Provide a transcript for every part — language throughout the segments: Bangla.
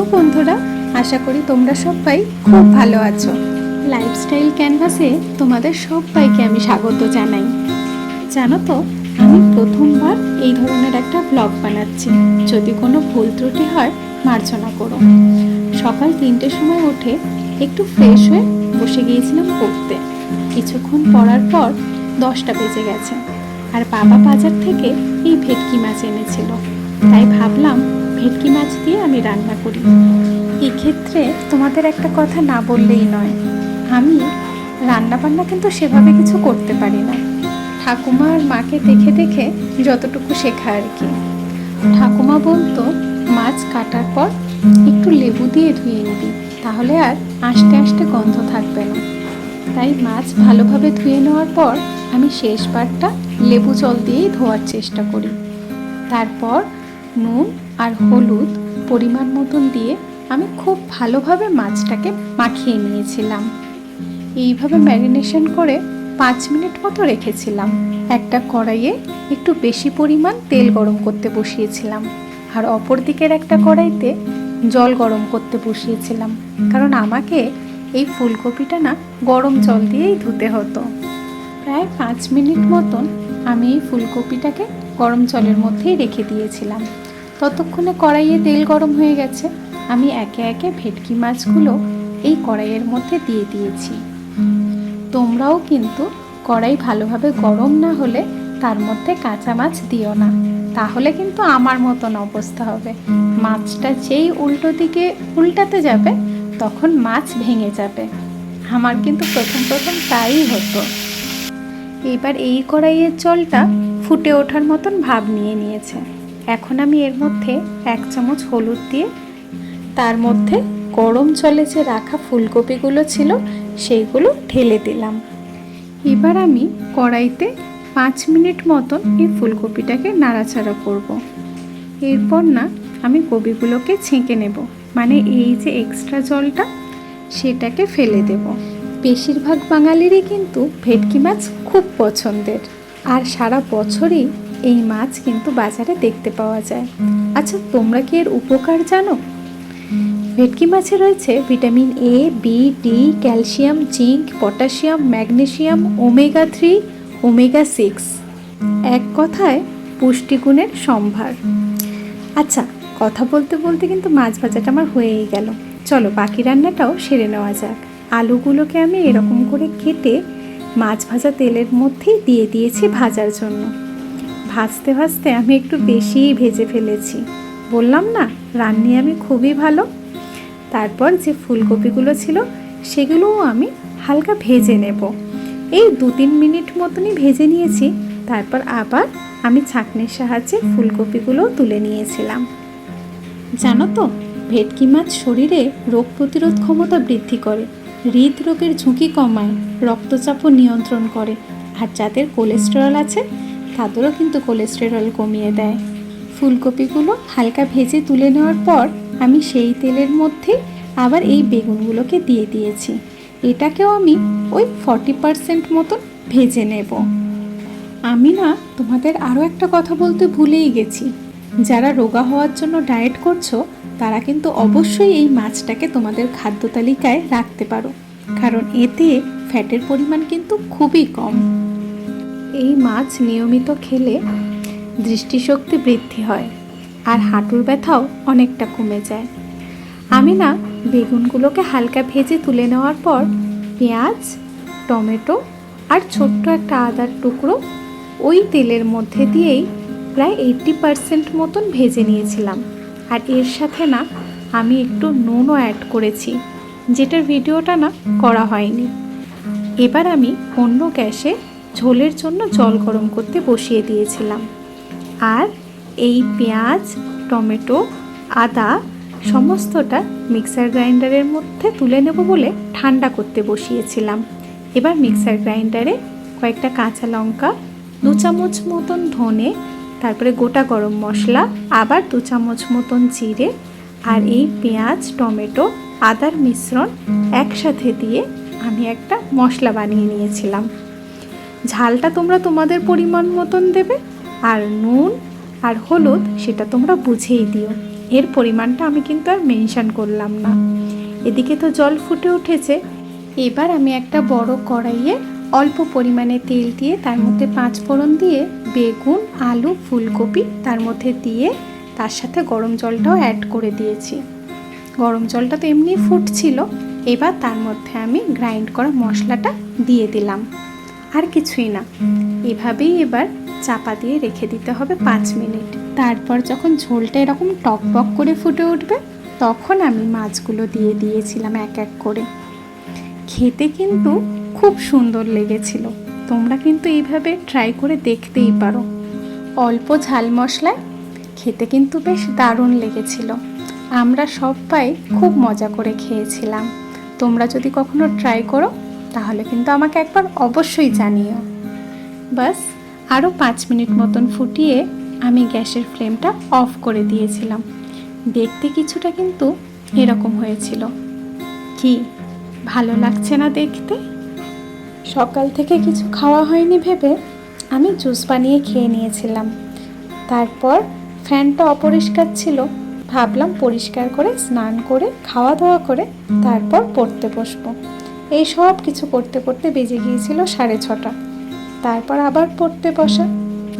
হ্যালো বন্ধুরা, আশা করি তোমরা সবাই খুব ভালো আছো। লাইফস্টাইল ক্যানভাসে তোমাদের সবাইকে আমি স্বাগত জানাই। জানো তো, আমি প্রথমবার এই ধরনের একটা ব্লগ বানাচ্ছি। যদি কোনো ভুল ত্রুটি হয় মার্জনা করো। সকাল তিনটের সময় উঠে একটু ফ্রেশ হয়ে বসে গিয়েছিলাম পড়তে। কিছুক্ষণ পড়ার পর দশটা বেজে গেছে। আর বাবা বাজার থেকে এই ভেটকি মাছ এনেছিল। তাই ভাবলাম ভেটকি মাছ দিয়ে আমি রান্না করি। এক্ষেত্রে তোমাদের একটা কথা না বললেই নয়, আমি রান্না বান্না কিন্তু সেভাবে কিছু করতে পারি না। ঠাকুমা আর মাকে দেখে দেখে যতটুকু শেখা আর কি। ঠাকুমা বলতো, মাছ কাটার পর একটু লেবু দিয়ে ধুয়ে নিবি, তাহলে আর আস্তে আস্তে গন্ধ থাকবে না। তাই মাছ ভালোভাবে ধুয়ে নেওয়ার পর আমি শেষবারটা লেবু জল দিয়েই ধোয়ার চেষ্টা করি। তারপর নুন আর হলুদ পরিমাণ মতন দিয়ে আমি খুব ভালোভাবে মাছটাকে মাখিয়ে নিয়েছিলাম। এইভাবে ম্যারিনেশন করে পাঁচ মিনিট মতো রেখেছিলাম। একটা কড়াইয়ে একটু বেশি পরিমাণ তেল গরম করতে বসিয়েছিলাম আর অপর দিকের একটা কড়াইতে জল গরম করতে বসিয়েছিলাম, কারণ আমাকে এই ফুলকপিটা না গরম জল দিয়েই ধুতে হতো। প্রায় পাঁচ মিনিট মতন আমি এই ফুলকপিটাকে গরম জলের মধ্যেই রেখে দিয়েছিলাম। ততক্ষণে কড়াইয়ে তেল গরম হয়ে গেছে। আমি একে একে ভেটকি মাছগুলো এই কড়াইয়ের মধ্যে দিয়ে দিয়েছি। তোমরাও কিন্তু কড়াই ভালোভাবে গরম না হলে তার মধ্যে কাঁচা মাছ দিও না। তাহলে কিন্তু আমার মতন অবস্থা হবে। মাছটা যেই উল্টো দিকে উল্টাতে যাবে, তখন মাছ ভেঙে যাবে। আমার কিন্তু প্রথম প্রথম তাই হতো। এবার এই কড়াইয়ের জলটা ফুটে ওঠার মতন ভাব নিয়ে নিয়েছে। এখন আমি এর মধ্যে এক চামচ হলুদ দিয়ে তার মধ্যে গরম জলে যে রাখা ফুলকপিগুলো ছিল সেইগুলো ঢেলে দিলাম। এবার আমি কড়াইতে পাঁচ মিনিট মতন এই ফুলকপিটাকে নাড়াচাড়া করব। এরপর না আমি কপিগুলোকে ছেঁকে নেব। মানে এই যে এক্সট্রা জলটা, সেটাকে ফেলে দেব। বেশিরভাগ বাঙালিরই কিন্তু ভেটকি মাছ খুব পছন্দের। আর সারা বছরই এই মাছ কিন্তু বাজারে দেখতে পাওয়া যায়। আচ্ছা তোমরা কি এর উপকার জানো? ভেটকি মাছে রয়েছে vitamin A B D calcium, zinc, potassium magnesium omega three, omega six. এক কথায়, পুষ্টিগুণের সম্ভার। আচ্ছা কথা বলতে বলতে কিন্তু মাছ ভাজাটা আমার হয়েই গেল। চলো, বাকি রান্নাটাও সেরে নেওয়া যাক। আলুগুলোকে আমি এরকম করে কেটে মাছ ভাজা তেলের মধ্যেই দিয়ে দিয়েছি ভাজার জন্য। ভাজতে ভাজতে আমি একটু বেশিই ভেজে ফেলেছি। বললাম, না, রান্নি আমি খুবই ভালো। তারপর যে ফুলকপিগুলো ছিল, সেগুলোও আমি হালকা ভেজে নেব। এই দু তিন মিনিট মতনই ভেজে নিয়েছি। তারপর আবার আমি ছাঁকনির সাহায্যে ফুলকপিগুলোও তুলে নিয়েছিলাম। জানো তো, ভেটকি মাছ শরীরে রোগ প্রতিরোধ ক্ষমতা বৃদ্ধি করে, হৃদরোগের ঝুঁকি কমায়, রক্তচাপও নিয়ন্ত্রণ করে। আর যাদের কোলেস্টেরল আছে তাদেরও কিন্তু কোলেস্টেরল কমিয়ে দেয়। ফুলকপিগুলো হালকা ভেজে তুলে নেওয়ার পর আমি সেই তেলের মধ্যে আবার এই বেগুনগুলোকে দিয়ে দিয়েছি। এটাকেও আমি ওই ফর্টি পারসেন্ট মতন ভেজে নেব। আমি না তোমাদের আরও একটা কথা বলতে ভুলেই গেছি। যারা রোগা হওয়ার জন্য ডায়েট করছ, তারা কিন্তু অবশ্যই এই মাছটাকে তোমাদের খাদ্য তালিকায় রাখতে পারো। কারণ এতে ফ্যাটের পরিমাণ কিন্তু খুবই কম। এই মাছ নিয়মিত খেলে দৃষ্টিশক্তি বৃদ্ধি হয় আর হাঁটুর ব্যথাও অনেকটা কমে যায়। আমি না বেগুনগুলোকে হালকা ভেজে তুলে নেওয়ার পর পেঁয়াজ, টমেটো আর ছোট্ট একটা আদার টুকরো ওই তেলের মধ্যে দিয়েই প্রায় এইট্টি পারসেন্ট মতন ভেজে নিয়েছিলাম। আর এর সাথে না আমি একটু নুনও অ্যাড করেছি, যেটার ভিডিওটা না করা হয়নি। এবার আমি অন্য গ্যাসে ঝোলের জন্য জল গরম করতে বসিয়ে দিয়েছিলাম। আর এই পেঁয়াজ, টমেটো, আদা সমস্তটা মিক্সার গ্রাইন্ডারের মধ্যে তুলে নেব বলে ঠান্ডা করতে বসিয়েছিলাম। এবার মিক্সার গ্রাইন্ডারে কয়েকটা কাঁচা লঙ্কা, দু চামচ মতন ধনে, তারপরে গোটা গরম মশলা, আবার দু চামচ মতন জিরে আর এই পেঁয়াজ, টমেটো, আদার মিশ্রণ একসাথে দিয়ে আমি একটা মশলা বানিয়ে নিয়েছিলাম। ঝালটা তোমরা তোমাদের পরিমাণ মতন দেবে, আর নুন আর হলুদ সেটা তোমরা বুঝেই দিও। এর পরিমাণটা আমি কিন্তু আর মেনশন করলাম না। এদিকে তো জল ফুটে উঠেছে। এবার আমি একটা বড় কড়াইয়ে অল্প পরিমাণে তেল দিয়ে তার মধ্যে পাঁচ ফোড়ন দিয়ে বেগুন, আলু, ফুলকপি তার মধ্যে দিয়ে তার সাথে গরম জলটাও অ্যাড করে দিয়েছি। গরম জলটা তো এমনি ফুটছিল। এবার তার মধ্যে আমি গ্রাইন্ড করা মশলাটা দিয়ে দিলাম। আর কিছুই না। এভাবেই এবার চাপা দিয়ে রেখে দিতে হবে পাঁচ মিনিট। তারপর যখন ঝোলটা এরকম টক বক করে ফুটে উঠবে, তখন আমি মাছগুলো দিয়ে দিয়েছিলাম এক এক করে। খেতে কিন্তু খুব সুন্দর লেগেছিল। তোমরা কিন্তু এইভাবে ট্রাই করে দেখতেই পারো। অল্প ঝাল মশলায় খেতে কিন্তু বেশ দারুণ লেগেছিল। আমরা সবাই খুব মজা করে খেয়েছিলাম। তোমরা যদি কখনো ট্রাই করো তাহলে কিন্তু আমাকে একবার অবশ্যই জানিও। বাস আরও পাঁচ মিনিট মতন ফুটিয়ে আমি গ্যাসের ফ্লেমটা অফ করে দিয়েছিলাম। দেখতে কিছুটা কিন্তু এরকম হয়েছিল। কি, ভালো লাগছে না দেখতে? সকাল থেকে কিছু খাওয়া হয়নি ভেবে আমি জুস বানিয়ে খেয়ে নিয়েছিলাম। তারপর ফ্যানটা অপরিষ্কার ছিল। ভাবলাম পরিষ্কার করে স্নান করে খাওয়া দাওয়া করে তারপর পড়তে বসবো। এই সব কিছু করতে করতে বেজে গিয়েছিল সাড়ে ছটা। তারপর আবার পড়তে বসা।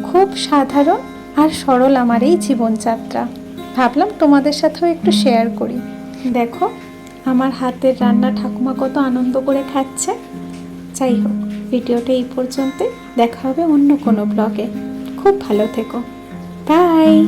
খুব সাধারণ আর সরল আমার এই জীবনযাত্রা। ভাবলাম তোমাদের সাথেও একটু শেয়ার করি। দেখো, আমার হাতের রান্না ঠাকুমা কত আনন্দ করে খাচ্ছে। যাই হোক, ভিডিওটা এই পর্যন্তই। দেখা হবে অন্য কোনো ব্লগে খুব ভালো থেকো। বাই